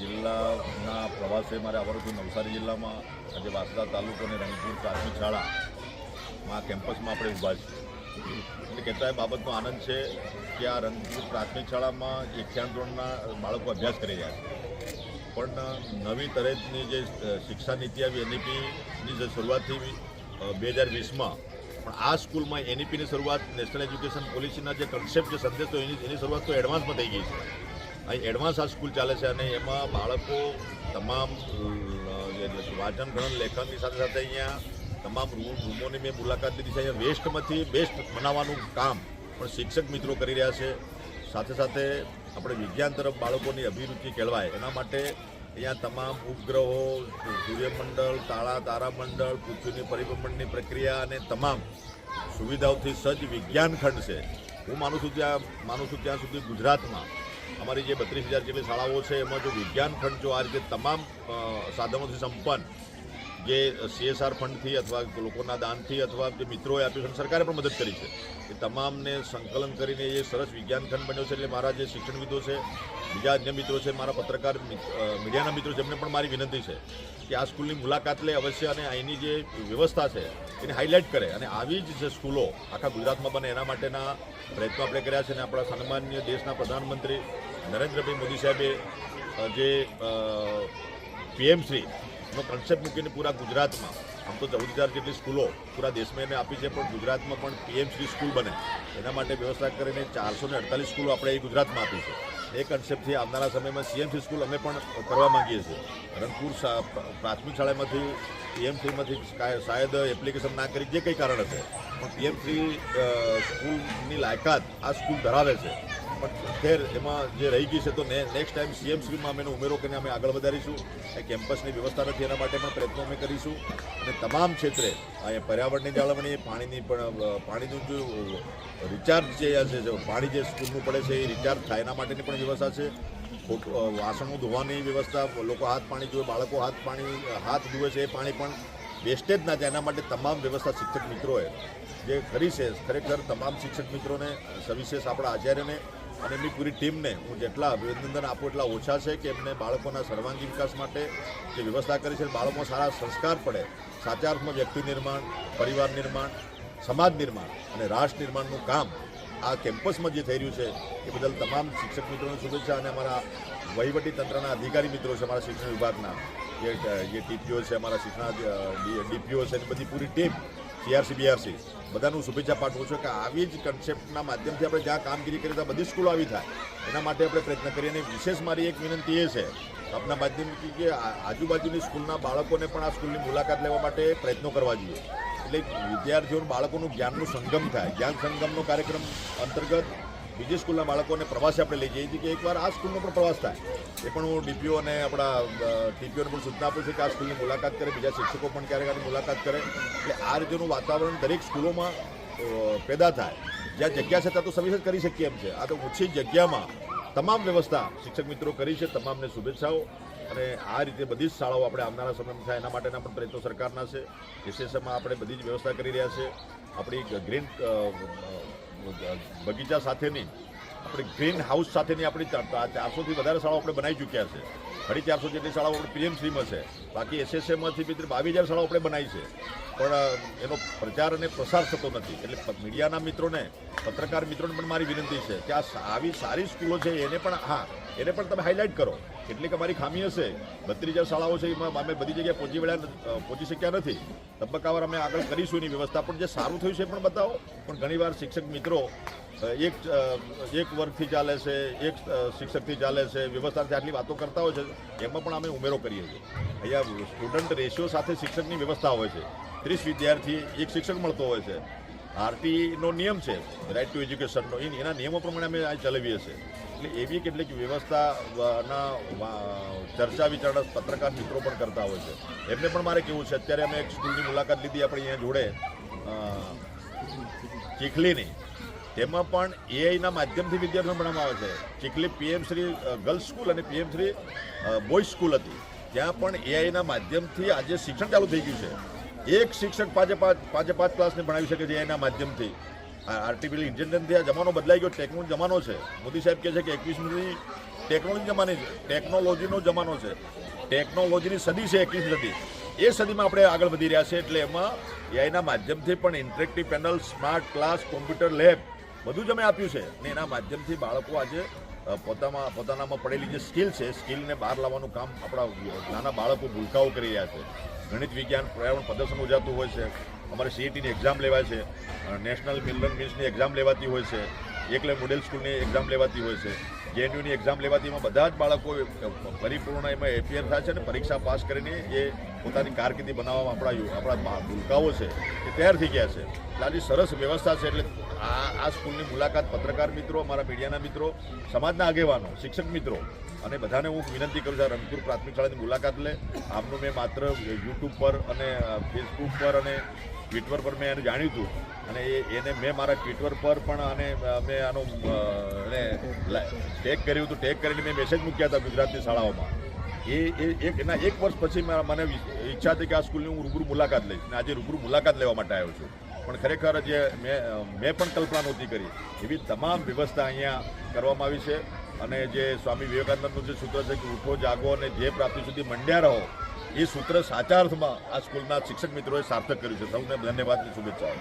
જિલ્લાના પ્રવાસે મારે આવવાનું હતું નવસારી જિલ્લામાં. આજે વાસદા તાલુકો અને રંગપુર પ્રાથમિક શાળામાં કેમ્પસમાં આપણે ઊભા છીએ. એટલે કેટલાય બાબતનો આનંદ છે કે આ રંગપુર પ્રાથમિક શાળામાં એકખ્યાન ધોરણના બાળકો અભ્યાસ કરી રહ્યા છે. પણ નવી તરજની જે શિક્ષા નીતિ આવી એનઈપીની જે શરૂઆતથી બે હજાર વીસમાં, પણ આ સ્કૂલમાં એનઈપીની શરૂઆત નેશનલ એજ્યુકેશન પોલિસીના જે કન્સેપ્ટ જે સંદેશ એની એની શરૂઆત તો એડવાન્સમાં થઈ ગઈ છે. અહીં એડવાન્સ આ સ્કૂલ ચાલે છે અને એમાં બાળકો તમામ વાંચન, ગણન, લેખનની સાથે સાથે અહીંયા તમામ રૂમ, રૂમોની મેં મુલાકાત લીધી છે. અહીંયા વેસ્ટમાંથી બેસ્ટ બનાવવાનું કામ પણ શિક્ષક મિત્રો કરી રહ્યા છે. સાથે સાથે આપણે વિજ્ઞાન તરફ બાળકોની અભિરુચિ કેળવાય. એના માટે અહીંયા તમામ ઉપગ્રહો, સૂર્યમંડળ, તાળા, તારામંડળ, પૃથ્વીની પરિભ્રમણની પ્રક્રિયા અને તમામ સુવિધાઓથી સજ્જ વિજ્ઞાન ખંડ છે. હું માનું છું ત્યાં, માનું છું ત્યાં સુધી ગુજરાતમાં અમારી જે બત્રીસ હજાર જેટલી શાળાઓ છે, એમાં જો વિજ્ઞાન ફંડ જો આ રીતે તમામ સાધનોથી સંપન્ન જે સીએસઆર ફંડથી અથવા લોકોના દાનથી અથવા જે મિત્રોએ આપ્યું છે સરકારે પણ મદદ કરી છે. એ તમામને સંકલન કરીને એ સરસ વિજ્ઞાન ખંડ બન્યો છે, એટલે મારા જે શિક્ષણવિદો છે, બીજા અન્ય મિત્રો છે, મારા પત્રકાર મીડિયાના મિત્રો છે, એમને પણ મારી વિનંતી છે કે આ સ્કૂલની મુલાકાત લે અવશ્ય અને અહીંની જે વ્યવસ્થા છે, એને હાઇલાઇટ કરે. અને આવી જ જે સ્કૂલો આખા ગુજરાતમાં બને, એના માટેના પ્રયત્નો આપણે કર્યા છે, અને આપણા સન્માનીય દેશના પ્રધાનમંત્રી નરેન્દ્રભાઈ મોદી સાહેબે જે પીએમ શ્રી નો કન્સેપ્ટ મૂકીને પૂરા ગુજરાતમાં. આમ તો ચૌદ હજાર જેટલી સ્કૂલો પૂરા દેશમાં એને આપી છે, પણ ગુજરાતમાં પણ પીએમસી સ્કૂલ બને. એના માટે વ્યવસ્થા કરીને ચારસો ને અડતાલીસ સ્કૂલો આપણે એ ગુજરાતમાં આપી છે. એ કન્સેપ્ટથી આવનારા સમયમાં સીએમસી સ્કૂલ અમે પણ કરવા માંગીએ છીએ. રંગપુર શા- પ્રાથમિક શાળામાંથી પીએમસીમાંથી શાયદ એપ્લિકેશન ના કરી, જે કંઈ કારણ હશે પણ પીએમસી સ્કૂલની લાયકાત આ સ્કૂલ ધરાવે છે. પણ ખેર એમાં જે રહી ગઈ છે, તો નેક્સ્ટ ટાઈમ સીએમ શ્રીમાં અમે એનો ઉમેરો કરીને અમે આગળ વધારીશું. એ કેમ્પસની વ્યવસ્થા નથી એના માટે પણ પ્રયત્નો અમે કરીશું. અને તમામ ક્ષેત્રે અહીંયા પર્યાવરણની જાળવણી પાણીની પણ પાણીનું જો રિચાર્જ જે છે પાણી જે સ્કૂલનું પડે છે, એ રિચાર્જ થાય. એના માટેની પણ વ્યવસ્થા છે. વાસણો ધોવાની વ્યવસ્થા, લોકો હાથ પાણી જુએ બાળકો હાથ પાણી, હાથ ધુએ છે એ પાણી પણ વેસ્ટેજ ના જાય એના માટે તમામ વ્યવસ્થા શિક્ષક મિત્રોએ જે કરી છે, ખરેખર તમામ શિક્ષક મિત્રોને સવિશેષ આપણા આચાર્યને અને એમની પૂરી ટીમને હું જેટલા અભિનંદન આપું એટલા ઓછા છે કે એમને બાળકોના સર્વાંગી વિકાસ માટે જે વ્યવસ્થા કરી છે, બાળકો સારા સંસ્કાર પડે સાચા અર્થમાં વ્યક્તિ નિર્માણ, પરિવાર નિર્માણ, સમાજ નિર્માણ અને રાષ્ટ્ર નિર્માણનું કામ આ કેમ્પસમાં જે થઈ રહ્યું છે, એ બદલ તમામ શિક્ષક મિત્રોને શુભેચ્છા અને અમારા વહીવટી તંત્રના અધિકારી મિત્રો છે, અમારા શિક્ષણ વિભાગના જે જે ટીપીઓ છે, અમારા શિક્ષણ ડીપીઓ છે, એની બધી પૂરી ટીમ સીઆરસી બીઆરસી બધાનું શુભેચ્છા પાઠવું છું કે આવી જ કન્સેપ્ટના માધ્યમથી આપણે જ્યાં કામગીરી કરીએ ત્યાં બધી સ્કૂલો આવી થાય. એના માટે આપણે પ્રયત્ન કરીએ અને વિશેષ મારી એક વિનંતી એ છે આપના માધ્યમથી કે આજુબાજુની સ્કૂલના બાળકોને પણ આ સ્કૂલની મુલાકાત લેવા માટે પ્રયત્નો કરવા જોઈએ. એટલે વિદ્યાર્થીઓનું બાળકોનું જ્ઞાનનું સંગમ થાય. જ્ઞાન સંગમનો કાર્યક્રમ અંતર્ગત બીજી સ્કૂલના બાળકોને પ્રવાસે આપણે લઈ જઈએ છીએ કે એકવાર આ સ્કૂલનો પણ પ્રવાસ થાય. એ પણ હું ડીપીઓ અને આપણા ટીપીઓને પણ સૂચના આપું છું કે આ સ્કૂલની મુલાકાત કરે, બીજા શિક્ષકો પણ ક્યારેક આની મુલાકાત કરે. એટલે આ રીતેનું વાતાવરણ દરેક સ્કૂલોમાં પેદા થાય. જ્યાં જગ્યા છે ત્યાં તો સર્વિસ કરી શકીએ એમ છે. આ તો ઓછી જગ્યામાં તમામ વ્યવસ્થા શિક્ષક મિત્રો કરી છે, તમામને શુભેચ્છાઓ. અને આ રીતે બધી જ શાળાઓ આપણે આવનારા સમયમાં થાય એના માટેના પણ પ્રયત્નો સરકારના છે. વિશેષમાં આપણે બધી જ વ્યવસ્થા કરી રહ્યા છે. આપણી ગ્રીન બગીચા સાથેની આપણી ગ્રીન હાઉસ સાથેની આપણી ચારસોથી વધારે શાળાઓ આપણે બનાવી ચૂક્યા છે. ફરી ચારસો જેટલી શાળાઓ આપણે પીએમ શ્રીમાં છે. બાકી એસએસએમાંથી મિત્ર બાવીસ હજાર શાળાઓ આપણે બનાવી છે. પણ એનો પ્રચાર અને પ્રસાર થતો નથી. એટલે મીડિયાના મિત્રોને, પત્રકાર મિત્રોને પણ મારી વિનંતી છે કે આ આવી સારી સ્કૂલો છે, એને પણ, હા, એને પણ તમે હાઇલાઇટ કરો. કેટલીક અમારી ખામી હશે. બત્રીસ હજાર શાળાઓ છે, એમાં અમે બધી જગ્યાએ પહોંચી વળ્યા પહોંચી શક્યા નથી. તબક્કાવાર અમે આગળ કરીશું એની વ્યવસ્થા. પણ જે સારું થયું છે એ પણ બતાવો. પણ ઘણીવાર શિક્ષક મિત્રો એક એક વર્ગથી ચાલે છે, એક શિક્ષકથી ચાલે છે, વ્યવસ્થાથી આટલી વાતો કરતા હોય છે, એમાં પણ અમે ઉમેરો કરીએ છીએ. અહીંયા સ્ટુડન્ટ રેશિયો સાથે શિક્ષકની વ્યવસ્થા હોય છે. ત્રીસ વિદ્યાર્થી, એક શિક્ષક મળતો હોય છે. આરટીનો નિયમ છે રાઇટ ટુ એજ્યુકેશનનો એના નિયમો પ્રમાણે અમે આ ચલાવીએ છીએ. એટલે એવી કેટલીક વ્યવસ્થા વા- ના વા- ચર્ચા વિચારણા પત્રકાર મિત્રો પણ કરતા હોય છે. એમને પણ મારે કેવું છે, અત્યારે અમે એક સ્કૂલની મુલાકાત લીધી આપણે અહીંયા જોડે. ચીખલીની. તેમાં પણ એઆઈના માધ્યમથી વિદ્યાર્થીઓને ભણવામાં આવે છે. Chikhli PM Shri girls school અને પીએમ શ્રી બોયઝ સ્કૂલ હતી. ત્યાં પણ એઆઈના માધ્યમથી આજે શિક્ષણ ચાલુ થઈ ગયું છે. એક શિક્ષક પાંચે પાંચ પાંચે પાંચ ક્લાસને ભણાવી શકે છે એઆઈના માધ્યમથી. આર્ટિફિશિયલ ઇન્ટેલિજન્સથી આ જમાનો બદલાઈ ગયો ટેકનોલોજી જમાનો છે. મોદી સાહેબ કહે છે કે એકવીસમી ટેકનોલોજી જમાની છે. ટેકનોલોજીનો જમાનો છે. ટેકનોલોજીની સદી છે એકવીસ સદી. એ સદીમાં આપણે આગળ વધી રહ્યા છે એટલે એમાં એઆઈના માધ્યમથી પણ interactive panel smart class computer lab બધું જ અમે આપ્યું છે. ને એના માધ્યમથી બાળકો આજે પોતામાં, પોતાનામાં પડેલી જે સ્કિલ છે, સ્કિલને બહાર લાવવાનું કામ આપણા નાના બાળકો ભૂલકાઓ કરી રહ્યા છે. ગણિત વિજ્ઞાન, પર્યાવરણ પ્રદર્શન યોજાતું હોય છે. અમારે સીઈટીની એક્ઝામ લેવાય છે. નેશનલ મિલન મિલ્સની એક્ઝામ લેવાતી હોય છે. એકલે મોડેલ સ્કૂલની એક્ઝામ લેવાતી હોય છે. જેએનયુની એક્ઝામ લેવાતી એમાં બધા જ બાળકો પરિપૂર્ણ એમાં એફિયર થાય છે અને પરીક્ષા પાસ કરીને એ પોતાની કારકિર્દી બનાવવામાં આપણા આપણા ભૂલકાઓ છે, એ તૈયાર થઈ ગયા છે. એટલે સરસ વ્યવસ્થા છે, એટલે આ આ સ્કૂલની મુલાકાત પત્રકાર મિત્રો, અમારા મીડિયાના મિત્રો, સમાજના આગેવાનો, શિક્ષક મિત્રો, અને બધાને હું વિનંતી કરું છું રંગપુર પ્રાથમિક શાળાની મુલાકાત લે. આમનું મેં માત્ર યુટ્યુબ પર અને ફેસબુક પર અને ટ્વિટર પર મેં એને જાણ્યું હતું. અને એ, એને મેં મારા ટ્વિટર પર પણ અને મેં આનો એને ટેગ કર્યું હતું. ટેગ કરીને મેં મેસેજ મૂક્યા હતા ગુજરાતની શાળાઓમાં. એ એક એના એક વર્ષ પછી મને ઈચ્છા હતી કે આ સ્કૂલની હું રૂબરૂ મુલાકાત લઈશ અને આજે રૂબરૂ મુલાકાત લેવા માટે આવ્યો છું. પણ ખરેખર જે મેં મેં પણ કલ્પના નહોતી કરી. એવી તમામ વ્યવસ્થા અહીંયા કરવામાં આવી છે અને જે સ્વામી વિવેકાનંદનું જે સૂત્ર છે કે ઉઠો, જાગો અને જે પ્રાપ્તિ સુધી મંડ્યા રહો, એ સૂત્ર સાચા અર્થમાં આ સ્કૂલના શિક્ષક મિત્રોએ સાર્થક કર્યું છે. સૌને ધન્યવાદની શુભેચ્છાઓ.